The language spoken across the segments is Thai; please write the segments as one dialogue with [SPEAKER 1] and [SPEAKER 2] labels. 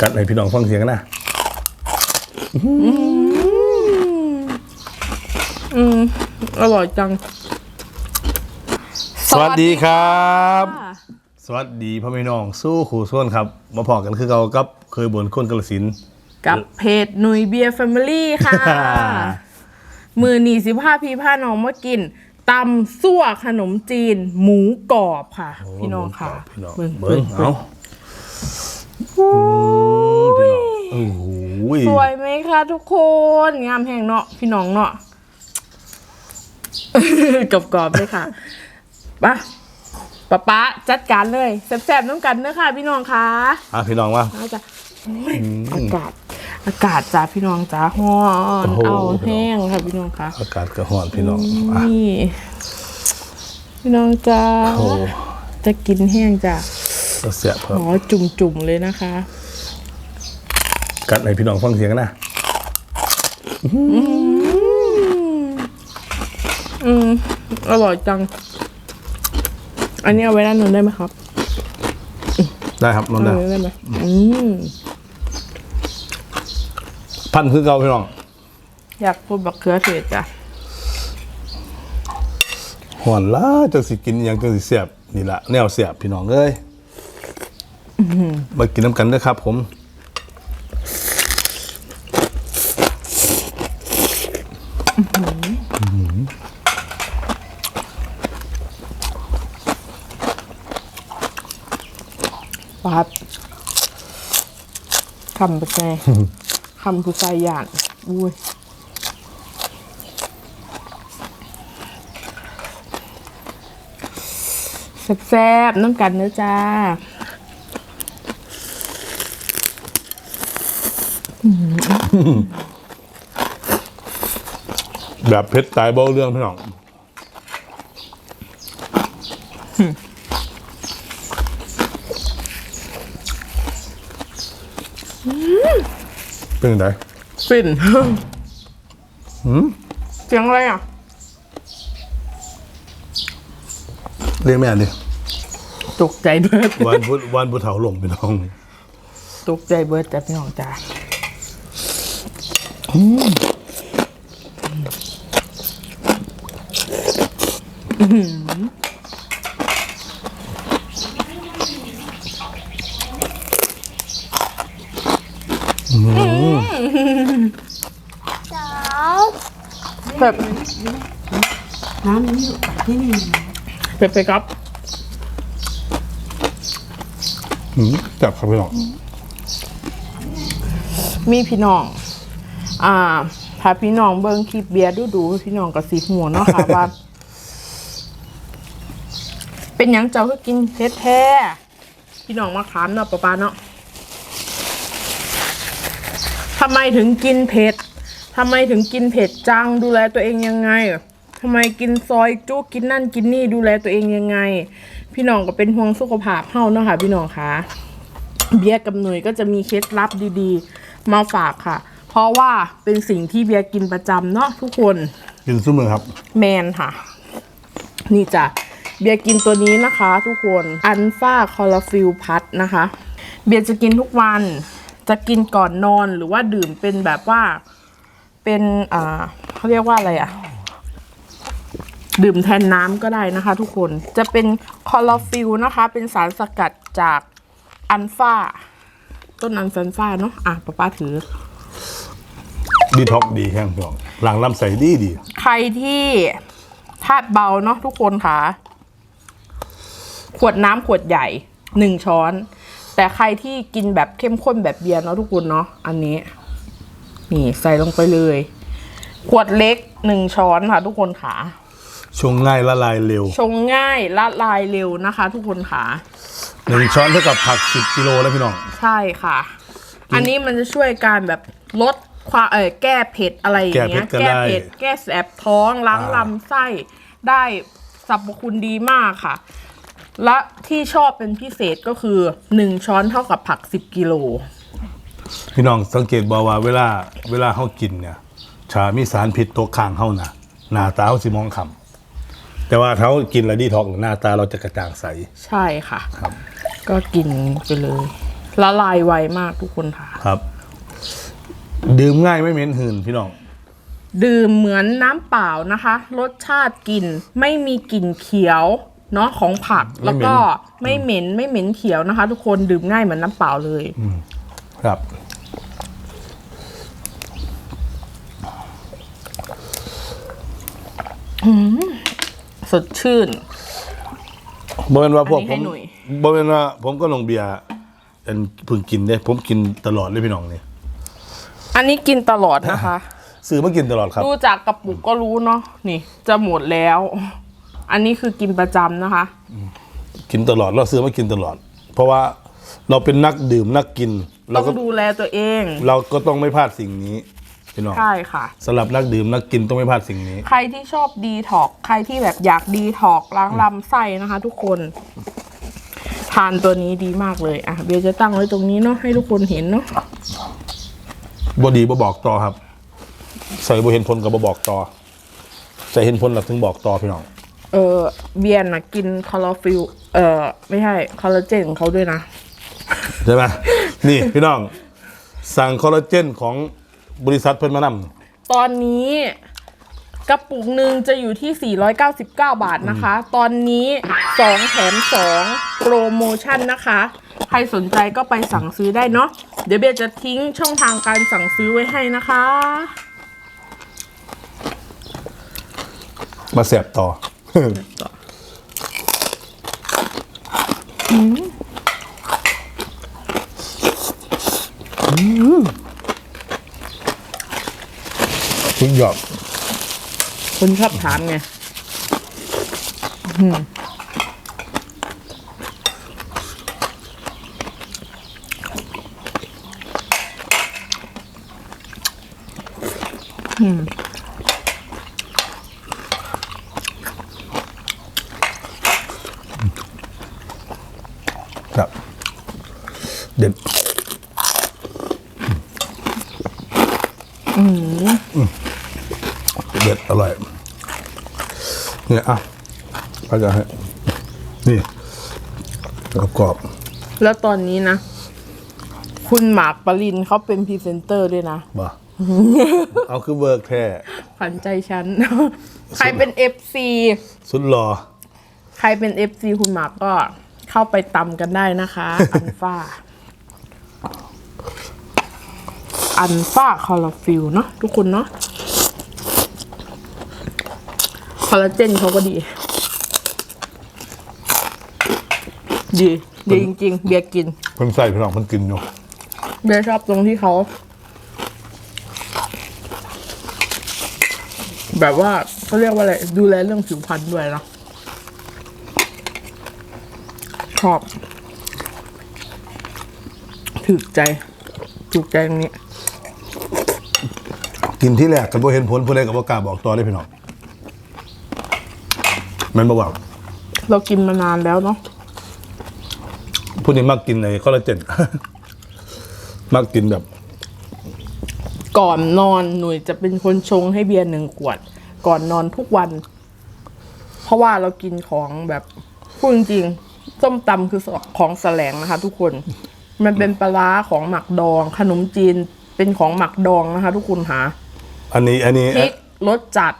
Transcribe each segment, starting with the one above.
[SPEAKER 1] กัดให้พี่น้องฟังเสียงกันนะ
[SPEAKER 2] อืมอร่อยจัง
[SPEAKER 1] สวัสดีครับ
[SPEAKER 2] ค่ะ
[SPEAKER 1] สวัสดีพ่อแม่น้องสู้ขู่ส่วนครับ มาพอกันคือเรากับเคยบนคนกระสินธุ์
[SPEAKER 2] กับเพจหนุยเบียร์แฟมิลี่ค่ะ มือหนีสิบห้าพีผ้าน้องมากินตำซั่วขนมจีน หมูกรอบค่ะ พี่น้องค่ะ
[SPEAKER 1] พี่น้อง
[SPEAKER 2] เบิ่ง
[SPEAKER 1] เบิ้งเอาอืม พี่น้องโอ้โห
[SPEAKER 2] สวยไหมคะทุกคนงามแห่งเนาะพี่น้องเนาะกรอบๆเลยค่ะปะป๊าป๊าจัดการเลยแซ่บๆน้ำกันเนอะค่ะพี่น้องค่ะ
[SPEAKER 1] อะพี่น้องว่า
[SPEAKER 2] อาจะโอ้ยอากาศ อากาศจ้าพี่น้องจ้าฮ้อน
[SPEAKER 1] โอ้โห
[SPEAKER 2] เอาแห้งค่ะพี่น้องค่ะ
[SPEAKER 1] อากาศกระห่อนพี่น้องอะ
[SPEAKER 2] นี่พี่น้องจ้า
[SPEAKER 1] โอ้
[SPEAKER 2] จะกินแห้งจ้ะ
[SPEAKER 1] ก็ เสียบค
[SPEAKER 2] ข
[SPEAKER 1] รับ
[SPEAKER 2] อจุ่มๆเลยนะคะ
[SPEAKER 1] กัดให้พี่น้องฟังเสียงกันนะ
[SPEAKER 2] อืมอร่อยจัง อันนี้เอาไว้ด้านนู้นได้ไหมครับ
[SPEAKER 1] ได้ครับน้อง
[SPEAKER 2] เอา
[SPEAKER 1] ได้
[SPEAKER 2] ไว้ได้ไหมอืม
[SPEAKER 1] พันคือเก่าพี่น้อง
[SPEAKER 2] อยากพูดบักเขือเทศจ้ะ
[SPEAKER 1] ห่อนล้าจังสิกินอหยังจังสิเสียบนี่ละแนวเสียบพี่น้องเอ้ย มากินน้ำกันเด้อครับผม
[SPEAKER 2] ปัดคำไปไงคำผู้ชายหยานอุ้ยแซ่บๆน้ำกันเนื้อจ้า
[SPEAKER 1] แบบเพชรตายเบ้าเรื่องพี่น้องเป็นยังไง
[SPEAKER 2] ฟินเสียงอะไรอะ
[SPEAKER 1] เรียกแม่ดิ
[SPEAKER 2] ตกใจเบิร์ด
[SPEAKER 1] วันพุธวันพุธเถาหลงพี่น้อง
[SPEAKER 2] ตกใจเบิร์ดจ้ะพี่น้องจ้า
[SPEAKER 3] สาว
[SPEAKER 2] เผ็ดเผ็ดไปครับ
[SPEAKER 1] หืมจับครับพี่น้อง
[SPEAKER 2] มีพี่น้อง อ่า ถ้าพี่น้องเบิ้งคลิปเบียร์ดูดูๆพี่น้องกับสีหัวเนาะค่ะว่า เป็นหยังเจ้าคือกินเผ็ดแท้พี่น้องมาขามเนาะป้าปาเนาะทำไมถึงกินเผ็ดทำไมถึงกินเผ็ดจังดูแลตัวเองยังไงทำไมกินซอยจุกินนั่นกินนี่ดูแลตัวเองยังไง พี่น้องก็เป็นห่วงสุขภาพเฮาเนาะค่ะ พี่น้องคะเบียร์กับหน่วยก็จะมีเคล็ดลับดีๆ มาฝากค่ะเพ ราะว่าเป็นสิ่งที่เบียร์กินประจำเนาะทุกคน
[SPEAKER 1] กินซุ้มือครับ
[SPEAKER 2] แมนค่ะ นี่จ้ะเบียร์กินตัวนี้นะคะ ทุกคนอันฟาคอลฟิลพัดนะคะ เบียร์จะกินทุกวันจะกินก่อนนอนหรือว่าดื่มเป็นแบบว่าเป็นอ่าเขาเรียกว่าอะไรอะดื่มแทนน้ำก็ได้นะคะ ทุกคนจะเป็นคอลฟิลนะคะ เป็นสารสกัดจากอันฟาต้นอันซันฟาเนาะอะป้าป้าถือ
[SPEAKER 1] ดีท็อกดีแห้งพี่น้องหลังลำใสดีดี
[SPEAKER 2] ใครที่ธาตุเบาเนาะทุกคนค่ะ ขวดน้ำขวดใหญ่หนึ่งช้อน แต่ใครที่กินแบบเข้มข้นแบบเบียร์เนาะทุกคนเนาะอันนี้ นี่ใส่ลงไปเลย ขวดเล็กหนึ่งช้อนค่ะ ทุกคนค่ะ
[SPEAKER 1] ชงง่ายละลายเร็ว
[SPEAKER 2] ชงง่ายละลายเร็วนะคะ ทุกคนค่ะ
[SPEAKER 1] หนึ่งช้อนเท่ากับผักสิบกิโลแล้วพี่น้อง
[SPEAKER 2] ใช่ค่ะ อันนี้มันจะช่วยการแบบลด ความเออแก้เผ็ดอะไรอย่างเงี้ย
[SPEAKER 1] แก้เผ็ดก็ได้
[SPEAKER 2] แก้แสบท้องล้าง
[SPEAKER 1] อ่า
[SPEAKER 2] ลำไส้ได้สรรพคุณดีมากค่ะ และที่ชอบเป็นพิเศษก็คือ1ช้อนเท่ากับผัก10กิโล
[SPEAKER 1] พี่น้องสังเกตบอกว่าเวลาเวลาเขากินเนี่ยชามีสารพิษตกค้างเขานะหน้าตาเขาสิมองคำแต่ว่าเขากินแล้วดีท็อกหน้าตาเราจะกระจ่างใส
[SPEAKER 2] ใช่ค่ะ
[SPEAKER 1] ครับ
[SPEAKER 2] ก็กินไปเลยละลายไวมากทุกคนค่ะ
[SPEAKER 1] ครับ ดื่มง่ายไม่เหม็นหืนพี่น้อง
[SPEAKER 2] ดื่มเหมือนน้ำเปล่านะคะ รสชาติกลิ่นไม่มีกลิ่นเขียวเนาะของผักแล้วก็ไม่เหม็นไม่เหม็นเขียวนะคะ ทุกคนดื่มง่ายเหมือนน้ำเปล่าเลย
[SPEAKER 1] ครับ
[SPEAKER 2] สดชื่น
[SPEAKER 1] บ่เป็นว่าพวก
[SPEAKER 2] อันนี้
[SPEAKER 1] ผ
[SPEAKER 2] ให้
[SPEAKER 1] ม
[SPEAKER 2] หน่อย
[SPEAKER 1] บ่เป็นว่าผมก็ลงเบียร์อันเพิ่งกินเด้ ผมกินตลอดเลยพี่น้องนี่
[SPEAKER 2] อันนี้กินตลอดนะคะ
[SPEAKER 1] ซื้อมากินตลอดครับ
[SPEAKER 2] ดูจากกระปุกก็รู้เนาะนี่ จะหมดแล้ว อันนี้คือกินประจำนะคะ
[SPEAKER 1] กินตลอดเราซื้อมากินตลอด เพราะว่าเราเป็นนักดื่มนักกิน เรา
[SPEAKER 2] ต้
[SPEAKER 1] ก็
[SPEAKER 2] องดูแลตัวเอง
[SPEAKER 1] เราก็ต้องไม่พลาดสิ่งนี้พี่น้อง
[SPEAKER 2] ใช่ค่ะ
[SPEAKER 1] สำหรับนักดื่มนักกินต้องไม่พลาดสิ่งนี้
[SPEAKER 2] ใครที่ชอบดีท็อกใครที่แบบอยากดีท็อกล้างลำไส้นะคะ ทุกคน ทานตัวนี้ดีมากเลย อะ เบียร์จะตั้งไว้ตรงนี้เนาะให้ทุกคนเห็นเนาะ
[SPEAKER 1] บดีบ่บอกต่อครับ ใส่บ่เห็นผลกับบ่บอกต่อ ใส่เห็นผลหลักถึงบอกต่อพี่น้อง
[SPEAKER 2] เออเบียร์นะกินคอลลาฟิลเออไม่ใช่คอลลาเจนของเขาด้วยนะ
[SPEAKER 1] ใช่ไหมนี่พี่น้อง สั่งคอลลาเจนของบริษัทเพิ่นมานำ
[SPEAKER 2] ตอนนี้กระปุกหนึ่งจะอยู่ที่ 499 บาทนะคะ ตอนนี้ 2 แถม 2 โปรโมชั่นนะคะ ใครสนใจก็ไปสั่งซื้อได้เนาะ เดี๋ยวเบียร์จะทิ้งช่องทางการสั่งซื้อไว้ให้นะคะ
[SPEAKER 1] มาแสบต่อ ทุกหยอด
[SPEAKER 2] คนชอบถามไง
[SPEAKER 1] ครับเด็ดอืมเด็ดอร่อยเนี่ยอะป้าจะให้นี่กรอบ
[SPEAKER 2] แล้วตอนนี้นะ คุณหมากปรินเขาเป็นพรีเซนเตอร์ด้วยนะ
[SPEAKER 1] ๆบ่า เอาคือเวิร์กแท้
[SPEAKER 2] ขวัญใจฉัน ใครเป็น FC
[SPEAKER 1] สุดหล่อ
[SPEAKER 2] ใครเป็น FC คุณหมากก็เข้าไปตำกันได้นะคะ อันฟ้า อันฟ้าคอลลาฟิลเนาะทุกคนเนาะคอลลาเจนเขาก็ดี ดี ดีจริง ๆ เบียร์กิน
[SPEAKER 1] เพิ่นใส่พี่น้องเพิ่นกินอยู่
[SPEAKER 2] เบียร์ชอบตรงที่เขา แบบว่าเขาเรียกว่าอะไร ดูแลเรื่องผิวพรรณด้วยเนาะชอบถูกใจถูกใจตรงนี้
[SPEAKER 1] กินที่แรกกันบ่เห็นผลผู้ใดก็บ่กล้าบอกต่อได้พี่น้องแมันบ่บอก
[SPEAKER 2] เรากินมานานแล้วเนาะ
[SPEAKER 1] ผู้นี้มักกินในคอลลาเจน มักกินแบบ
[SPEAKER 2] ก่อนนอนหนุ่ยจะเป็นคนชงให้เบียร์หนึ่งขวด ก่อนนอนทุกวัน เพราะว่าเรากินของแบบพูดจริงๆส้มตำคือของแสลงนะคะ ทุกคน มันเป็นปลาร้าของหมักดอง ขนมจีนเป็นของหมักดองนะคะ ทุกคนหา
[SPEAKER 1] อันนี้อันนี้
[SPEAKER 2] พริกรสจัด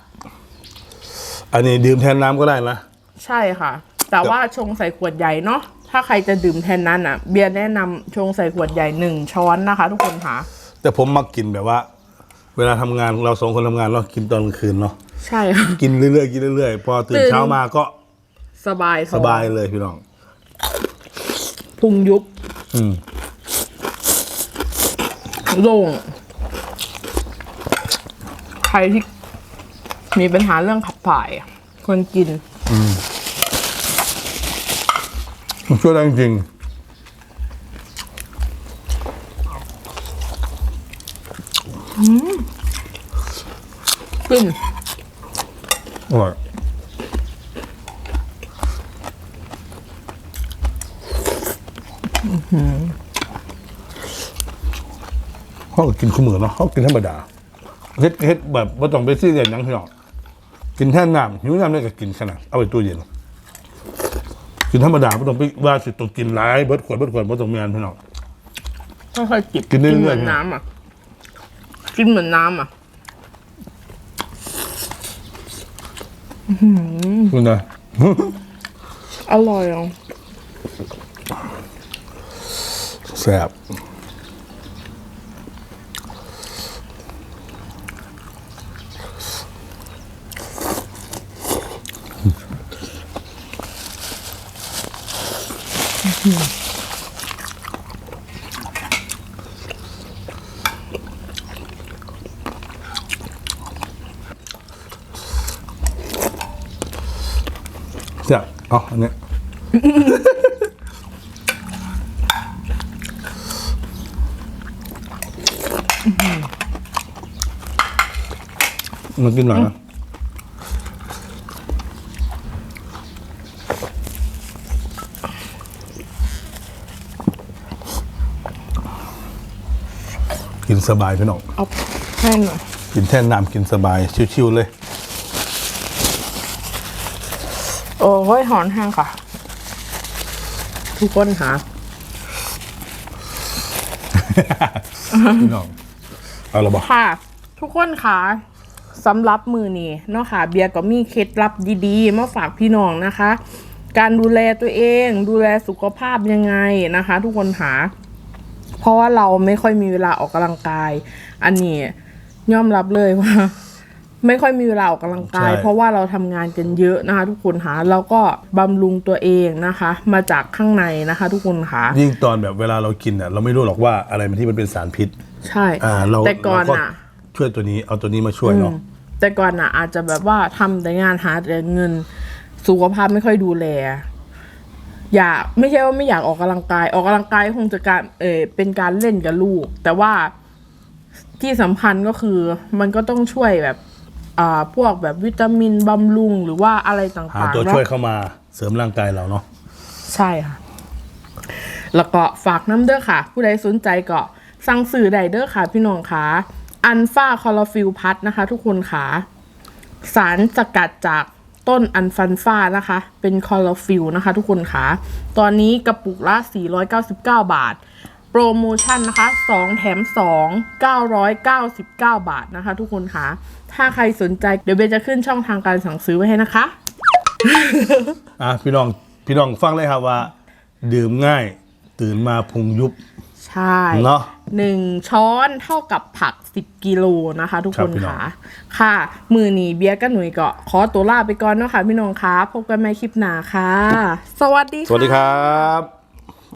[SPEAKER 1] อันนี้ดื่มแทนน้ำก็ได้นะ
[SPEAKER 2] ใช่ค่ะ แต่ว่าชงใส่ขวดใหญ่เนาะถ้าใครจะดื่มแทนนั้นอะ เบียร์แนะนำชงใส่ขวดใหญ่หนึ่งช้อนนะคะ ทุกคนค่ะ
[SPEAKER 1] แต่ผมมักกินแบบว่า เวลาทำงานเราสองคนทำงานเรากินตอนกลางคืนเนาะ
[SPEAKER 2] ใช่ค่ะ
[SPEAKER 1] กินเรื่อยๆกินเรื่อยๆพอตื่น
[SPEAKER 2] ตื่น
[SPEAKER 1] เช้ามาก็
[SPEAKER 2] สบายท้
[SPEAKER 1] ส
[SPEAKER 2] อง
[SPEAKER 1] บายเลยพี่น้อง
[SPEAKER 2] พุงยุบ
[SPEAKER 1] อืม
[SPEAKER 2] โล่งใครที่มีปัญหาเรื่องขับถ่ายอะควรกิน
[SPEAKER 1] มันช่วยได้จริง
[SPEAKER 2] ขึ้น
[SPEAKER 1] ๆ อร่อยเขาก็กินขมือเนาะเขากินธรรมดาเฮ็ดเฮ็ดแบบว่าต้องไปซีเรียสหยังพี่น้องกินแท่น้ำหิวน้ำได้ก็กินขนาดเอาไปตู้เย็นกินธรรมดาไม่ต้องไปว่าสิต้องกินหลายเบิดขวดเบิดขวดไม่ต้องมีอันพี่น้อง
[SPEAKER 2] ค่อยๆจิบ
[SPEAKER 1] กินเรื่อยๆ
[SPEAKER 2] เหมือนน้ำอะ กินเหมือนน้ำอะ
[SPEAKER 1] คุณนะ
[SPEAKER 2] อร่อยอะ
[SPEAKER 1] แซ่บแซ่บเอ๋ออันนี้ มากินหน่อยนะกินสบายพี่น้อง
[SPEAKER 2] เอาแห้งหน่อย
[SPEAKER 1] กินแท่นน้ำกินสบาย ชิวๆเลย
[SPEAKER 2] โอ้ยหอนแห้งค่ะ ทุกคนค่ะ
[SPEAKER 1] พี่น้องเอาละบอก
[SPEAKER 2] ค่ะ ทุกคนค่ะสำหรับมือนี้เนาะค่ะ เบียร์ก็มีเคล็ดลับดีๆ มาฝากพี่น้องนะคะ การดูแลตัวเอง ดูแลสุขภาพยังไงนะคะ ทุกคนค่ะเพราะว่าเราไม่ค่อยมีเวลาออกกำลังกาย อันนี้ยอมรับเลยว่า ไม่ค่อยมีเวลาออกกำลังกาย
[SPEAKER 1] ใช่
[SPEAKER 2] เพราะว่าเราทำงานกันเยอะนะคะ ทุกคนค่ะแล้วก็บำรุงตัวเองนะคะ มาจากข้างในนะคะ ทุกคนค่ะ
[SPEAKER 1] ยิ่งตอนแบบเวลาเรากินเนี่ยเราไม่รู้หรอกว่าอะไรมันที่มันเป็นสารพิษ
[SPEAKER 2] ใช่
[SPEAKER 1] อ่าเรา
[SPEAKER 2] แต่ก่อน
[SPEAKER 1] เรา
[SPEAKER 2] อะ
[SPEAKER 1] ช่วยตัวนี้เอาตัวนี้มาช่วยเนาะ
[SPEAKER 2] แต่ก่อนอะอาจจะแบบว่าทำแต่งานหาแต่เงินสุขภาพไม่ค่อยดูแลอยากไม่ใช่ว่าไม่อยากออกกำลังกาย ออกกำลังกายคงจะการเออเป็นการเล่นกับลูก แต่ว่าที่สำคัญก็คือมันก็ต้องช่วยแบบ อ่าพวกแบบวิตามินบำรุงหรือว่าอะไรต่างๆ
[SPEAKER 1] หาตัว
[SPEAKER 2] เนอะ
[SPEAKER 1] ช่วยเข้ามาเสริมร่างกายเราเนาะ
[SPEAKER 2] ใช่ค่ะ แล้วก็ฝากน้ำเด้อค่ะ ผู้ใดสนใจก็สั่งสื่อใดเด้อค่ะ พี่น้องค่ะอันฟาคอลฟิลพัดนะคะ ทุกคนค่ะ สารสกัดจากต้นอันฟันฟ้านะคะ เป็นคอลฟิลนะคะ ทุกคนค่ะ ตอนนี้กระปุกละ 499 บาทโป รโมชั่นนะคะ2แถม 2 999 บาทนะคะ ทุกคนค่ะ ถ้าใครสนใจเดี๋ยวเบนจะขึ้นช่องทางการสั่งซื้อไว้ให้นะคะ
[SPEAKER 1] อะพี่น้องพี่น้องฟังเลยครับว่า ดื่มง่ายตื่นมาพุงยุบ
[SPEAKER 2] ใช่
[SPEAKER 1] เนาะ
[SPEAKER 2] หนึ่งช้อนเท่ากับผัก 10 กิโลนะคะ ทุก
[SPEAKER 1] ครั
[SPEAKER 2] ค
[SPEAKER 1] บ
[SPEAKER 2] น
[SPEAKER 1] พี่น้อง
[SPEAKER 2] ค่ะ ค่ะ มือหนีเบียร์กับหนุ่ยก็ขอตัวลาไปก่อนเนาะค่ะพี่น้องคะพบกันใหม่คลิปหน้าค่ะ สวัสดี
[SPEAKER 1] สวัสดีครับ